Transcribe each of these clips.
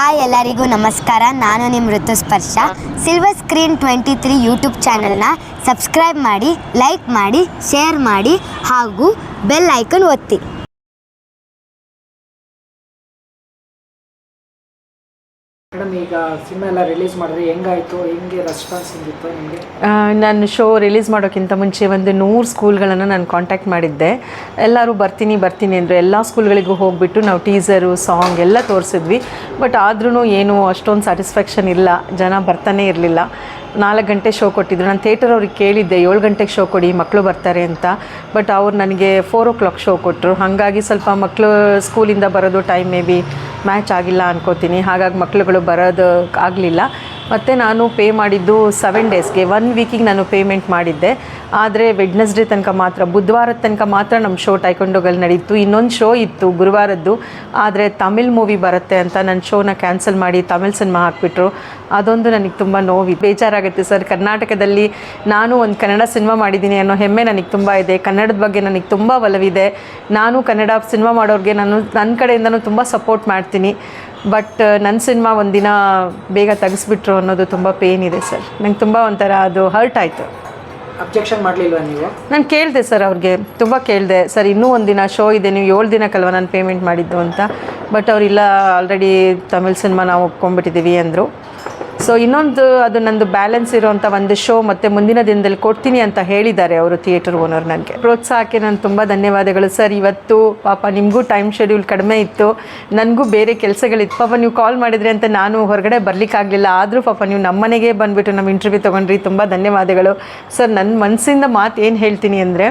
Hi ಎಲ್ಲರಿಗೂ ನಮಸ್ಕಾರ. ನಾನು ನಿಮ್ಮ Rituspharsha. Silver screen twenty three YouTube ಚಾನಲ್ನ ಸಬ್ಸ್ಕ್ರೈಬ್ ಮಾಡಿ ಲೈಕ್ ಮಾಡಿ ಶೇರ್ ಮಾಡಿ ಹಾಗೂ ಬೆಲ್ ಐಕನ್ ಒತ್ತಿ. ಮೇಡಮ್, ಈಗ ಸಿನಿಮಾ ಎಲ್ಲ ರಿಲೀಸ್ ಮಾಡಿದ್ರೆ ಹೆಂಗಾಯ್ತು? ಹೆಂಗೆ ರೆಸ್ಪಾನ್ಸ್ ನಿಮಗೆ? ನಾನು ಶೋ ರಿಲೀಸ್ ಮಾಡೋಕ್ಕಿಂತ ಮುಂಚೆ ಒಂದು ನೂರು ಸ್ಕೂಲ್ಗಳನ್ನು ನಾನು ಕಾಂಟ್ಯಾಕ್ಟ್ ಮಾಡಿದ್ದೆ. ಎಲ್ಲರೂ ಬರ್ತೀನಿ ಬರ್ತೀನಿ ಅಂದರು. ಎಲ್ಲ ಸ್ಕೂಲ್ಗಳಿಗೂ ಹೋಗಿಬಿಟ್ಟು ನಾವು ಟೀಸರು ಸಾಂಗ್ ಎಲ್ಲ ತೋರಿಸಿದ್ವಿ. ಬಟ್ ಆದ್ರೂ ಏನು ಅಷ್ಟೊಂದು ಸ್ಯಾಟಿಸ್ಫ್ಯಾಕ್ಷನ್ ಇಲ್ಲ. ಜನ ಬರ್ತಾನೆ ಇರಲಿಲ್ಲ. ನಾಲ್ಕು ಗಂಟೆ ಶೋ ಕೊಟ್ಟಿದ್ರು. ನಾನು ಥಿಯೇಟರ್ ಅವ್ರಿಗೆ ಕೇಳಿದ್ದೆ, ಏಳು ಗಂಟೆಗೆ ಶೋ ಕೊಡಿ ಮಕ್ಕಳು ಬರ್ತಾರೆ ಅಂತ. ಬಟ್ ಅವ್ರು ನನಗೆ ಫೋರ್ ಓ ಕ್ಲಾಕ್ ಶೋ ಕೊಟ್ಟರು ಹಾಗಾಗಿ ಸ್ವಲ್ಪ ಮಕ್ಕಳು ಸ್ಕೂಲಿಂದ ಬರೋದು ಟೈಮ್ ಮೇ ಬಿ ಮ್ಯಾಚ್ ಆಗಿಲ್ಲ ಅನ್ಕೋತೀನಿ. ಹಾಗಾಗಿ ಮಕ್ಕಳುಗಳು ಬರೋದು ಆಗಲಿಲ್ಲ. ಮತ್ತು ನಾನು ಪೇ ಮಾಡಿದ್ದು ಸೆವೆನ್ ಡೇಸ್ಗೆ ಒನ್ ವೀಕಿಗೆ ನಾನು ಪೇಮೆಂಟ್ ಮಾಡಿದ್ದೆ. ಆದರೆ ವೆಡ್ನೆಸ್ಡೇ ತನಕ ಮಾತ್ರ ಬುಧವಾರದ ತನಕ ಮಾತ್ರ ನಮ್ಮ ಶೋ ಟೈಕೊಂಡೋಗಲ್ಲಿ ನಡೀತು. ಇನ್ನೊಂದು ಶೋ ಇತ್ತು ಗುರುವಾರದ್ದು. ಆದರೆ ತಮಿಳ್ ಮೂವಿ ಬರುತ್ತೆ ಅಂತ ನನ್ನ ಶೋನ ಕ್ಯಾನ್ಸಲ್ ಮಾಡಿ ತಮಿಳ್ ಸಿನಿಮಾ ಹಾಕ್ಬಿಟ್ರು. ಅದೊಂದು ನನಗೆ ತುಂಬ ನೋವಿ ಬೇಜಾರಾಗುತ್ತೆ ಸರ್. ಕರ್ನಾಟಕದಲ್ಲಿ ನಾನು ಒಂದು ಕನ್ನಡ ಸಿನಿಮಾ ಮಾಡಿದ್ದೀನಿ ಅನ್ನೋ ಹೆಮ್ಮೆ ನನಗೆ ತುಂಬ ಇದೆ. ಕನ್ನಡದ ಬಗ್ಗೆ ನನಗೆ ತುಂಬ ಒಲವಿದೆ. ನಾನು ಕನ್ನಡ ಸಿನಿಮಾ ಮಾಡೋರಿಗೆ ನಾನು ನನ್ನ ಕಡೆಯಿಂದನೂ ತುಂಬ ಸಪೋರ್ಟ್ ಮಾಡ್ತೀನಿ. ಬಟ್ ನನ್ನ ಸಿನಿಮಾ ಒಂದಿನ ಬೇಗ ತೆಗೆಸ್ಬಿಟ್ರು ಅನ್ನೋದು ತುಂಬ ಪೇನ್ ಇದೆ ಸರ್ ನಂಗೆ ತುಂಬ ಒಂಥರ ಅದು ಹರ್ಟ್ ಆಯಿತು. ಅಬ್ಜೆಕ್ಷನ್ ಮಾಡಲಿಲ್ವಾ ನೀವು? ನಾನು ಕೇಳಿದೆ ಸರ್ ಅವ್ರಿಗೆ. ತುಂಬ ಕೇಳಿದೆ. ಸರ್ ಇನ್ನೂ ಒಂದಿನ ಶೋ ಇದೆ ನೀವು ಏಳು ದಿನಕ್ಕಲ್ವ ನಾನು ಪೇಮೆಂಟ್ ಮಾಡಿದ್ದು ಅಂತ. ಬಟ್ ಅವರಿಲ್ಲ ಆಲ್ರೆಡಿ ತಮಿಳ್ ಸಿನಿಮಾ ನಾವು ಒಪ್ಕೊಂಡ್ಬಿಟ್ಟಿದ್ದೀವಿ ಅಂದರು. ಸೊ ಇನ್ನೊಂದು, ಅದು ನಂದು ಬ್ಯಾಲೆನ್ಸ್ ಇರೋವಂಥ ಒಂದು ಶೋ ಮತ್ತು ಮುಂದಿನ ದಿನದಲ್ಲಿ ಕೊಡ್ತೀನಿ ಅಂತ ಹೇಳಿದ್ದಾರೆ ಅವರು ಥಿಯೇಟರ್ ಓನರ್ ನನಗೆ. ಪ್ರೋತ್ಸಾಹಕ್ಕೆ ನಾನು ತುಂಬ ಧನ್ಯವಾದಗಳು ಸರ್. ಇವತ್ತು ಪಾಪ ನಿಮಗೂ ಟೈಮ್ ಶೆಡ್ಯೂಲ್ ಕಡಿಮೆ ಇತ್ತು. ನನಗೂ ಬೇರೆ ಕೆಲಸಗಳಿತ್ತು. ಪಾಪ ನೀವು ಕಾಲ್ ಮಾಡಿದ್ರಿ ಅಂತ ನಾನು ಹೊರಗಡೆ ಬರಲಿಕ್ಕಾಗಲಿಲ್ಲ. ಆದರೂ ಪಾಪ ನೀವು ನಮ್ಮನೆಗೆ ಬಂದುಬಿಟ್ಟು ನಮ್ಮ ಇಂಟರ್ವ್ಯೂ ತೊಗೊಂಡ್ರಿ. ತುಂಬ ಧನ್ಯವಾದಗಳು. ಸರ್ ನನ್ನ ಮನಸ್ಸಿಂದ ಮಾತು ಏನು ಹೇಳ್ತೀನಿ ಅಂದರೆ,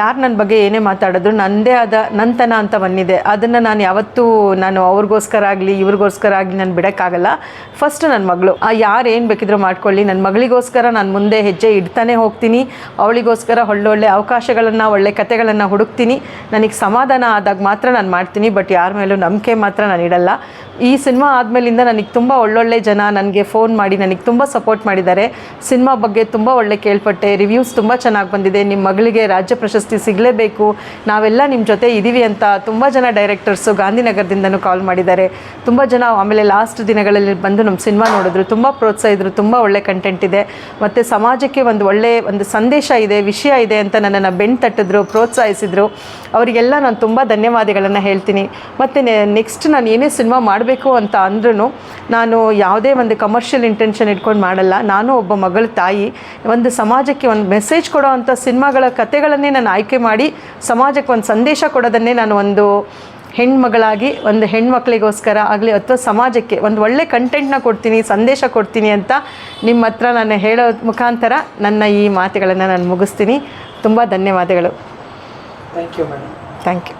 ಯಾರು ನನ್ನ ಬಗ್ಗೆ ಏನೇ ಮಾತಾಡಿದ್ರು ನನ್ನದೇ ಆದ ನನ್ನತನ ಅಂತ ಬಂದಿದೆ. ಅದನ್ನು ನಾನು ಯಾವತ್ತೂ ನಾನು ಅವ್ರಿಗೋಸ್ಕರ ಆಗಲಿ, ಇವ್ರಿಗೋಸ್ಕರ ಆಗಲಿ ನಾನು ಬಿಡೋಕ್ಕಾಗಲ್ಲ. ಫಸ್ಟ್ ನನ್ನ ಮಗಳು. ಯಾರು ಏನು ಬೇಕಿದ್ರೂ ಮಾಡ್ಕೊಳ್ಳಿ. ನನ್ನ ಮಗಳಿಗೋಸ್ಕರ ನಾನು ಮುಂದೆ ಹೆಜ್ಜೆ ಇಡ್ತಾನೆ ಹೋಗ್ತೀನಿ. ಅವಳಿಗೋಸ್ಕರ ಒಳ್ಳೊಳ್ಳೆ ಅವಕಾಶಗಳನ್ನು, ಒಳ್ಳೆ ಕತೆಗಳನ್ನು ಹುಡುಕ್ತೀನಿ. ನನಗೆ ಸಮಾಧಾನ ಆದಾಗ ಮಾತ್ರ ನಾನು ಮಾಡ್ತೀನಿ. ಬಟ್ ಯಾರ ಮೇಲೂ ನಂಬಿಕೆ ಮಾತ್ರ ನಾನು ಇಡಲ್ಲ. ಈ ಸಿನಿಮಾ ಆದಮೇಲಿಂದ ನನಗೆ ತುಂಬ ಒಳ್ಳೊಳ್ಳೆ ಜನ ನನಗೆ ಫೋನ್ ಮಾಡಿ ನನಗೆ ತುಂಬ ಸಪೋರ್ಟ್ ಮಾಡಿದ್ದಾರೆ. ಸಿನಿಮಾ ಬಗ್ಗೆ ತುಂಬ ಒಳ್ಳೆ ಕೇಳ್ಪಟ್ಟೆ. ರಿವ್ಯೂಸ್ ತುಂಬ ಚೆನ್ನಾಗಿ ಬಂದಿದೆ. ನಿಮ್ಮ ಮಗಳಿಗೆ ರಾಜ್ಯ ಪ್ರಶಸ್ತಿ ಸಿಗಲೇಬೇಕು. ನಾವೆಲ್ಲ ನಿಮ್ಮ ಜೊತೆ ಇದ್ದೀವಿ ಅಂತ ತುಂಬ ಜನ ಡೈರೆಕ್ಟರ್ಸು ಗಾಂಧಿನಗರದಿಂದನೂ ಕಾಲ್ ಮಾಡಿದ್ದಾರೆ. ತುಂಬ ಜನ ಆಮೇಲೆ ಲಾಸ್ಟ್ ದಿನಗಳಲ್ಲಿ ಬಂದು ನಮ್ಮ ಸಿನಿಮಾ ನೋಡಿದ್ರು. ತುಂಬ ಪ್ರೋತ್ಸಾಹಿದ್ರು ತುಂಬ ಒಳ್ಳೆ ಕಂಟೆಂಟ್ ಇದೆ. ಮತ್ತು ಸಮಾಜಕ್ಕೆ ಒಂದು ಒಳ್ಳೆ ಒಂದು ಸಂದೇಶ ಇದೆ, ವಿಷಯ ಇದೆ ಅಂತ ನನ್ನನ್ನು ಬೆನ್ನು ತಟ್ಟಿದ್ರು, ಪ್ರೋತ್ಸಾಹಿಸಿದ್ರು. ಅವರಿಗೆಲ್ಲ ನಾನು ತುಂಬ ಧನ್ಯವಾದಗಳನ್ನು ಹೇಳ್ತೀನಿ. ಮತ್ತು ನೆಕ್ಸ್ಟ್ ನಾನು ಏನೇ ಸಿನಿಮಾ ಮಾಡಬೇಕು ಅಂತ ಅಂದ್ರೂ ನಾನು ಯಾವುದೇ ಒಂದು ಕಮರ್ಷಿಯಲ್ ಇಂಟೆನ್ಷನ್ ಇಟ್ಕೊಂಡು ಮಾಡಲ್ಲ. ನಾನು ಒಬ್ಬ ಮಗಳ, ತಾಯಿ. ಒಂದು ಸಮಾಜಕ್ಕೆ ಒಂದು ಮೆಸೇಜ್ ಕೊಡೋ ಅಂಥ ಸಿನಿಮಾಗಳ ಕಥೆಗಳನ್ನೇ ನಾನು ಆಯ್ಕೆ ಮಾಡಿ, ಸಮಾಜಕ್ಕೆ ಒಂದು ಸಂದೇಶ ಕೊಡೋದನ್ನೇ ನಾನು ಒಂದು ಹೆಣ್ಮಗಳಾಗಿ ಒಂದು ಹೆಣ್ಮಕ್ಳಿಗೋಸ್ಕರ ಆಗಲಿ ಅಥವಾ ಸಮಾಜಕ್ಕೆ ಒಂದು ಒಳ್ಳೆ ಕಂಟೆಂಟ್ನ ಕೊಡ್ತೀನಿ ಸಂದೇಶ ಕೊಡ್ತೀನಿ ಅಂತ ನಿಮ್ಮ ಹತ್ರ ನಾನು ಹೇಳೋ ಮುಖಾಂತರ ನನ್ನ ಈ ಮಾತುಗಳನ್ನು ನಾನು ಮುಗಿಸ್ತೀನಿ. ತುಂಬ ಧನ್ಯವಾದಗಳು. Thank you madam thank you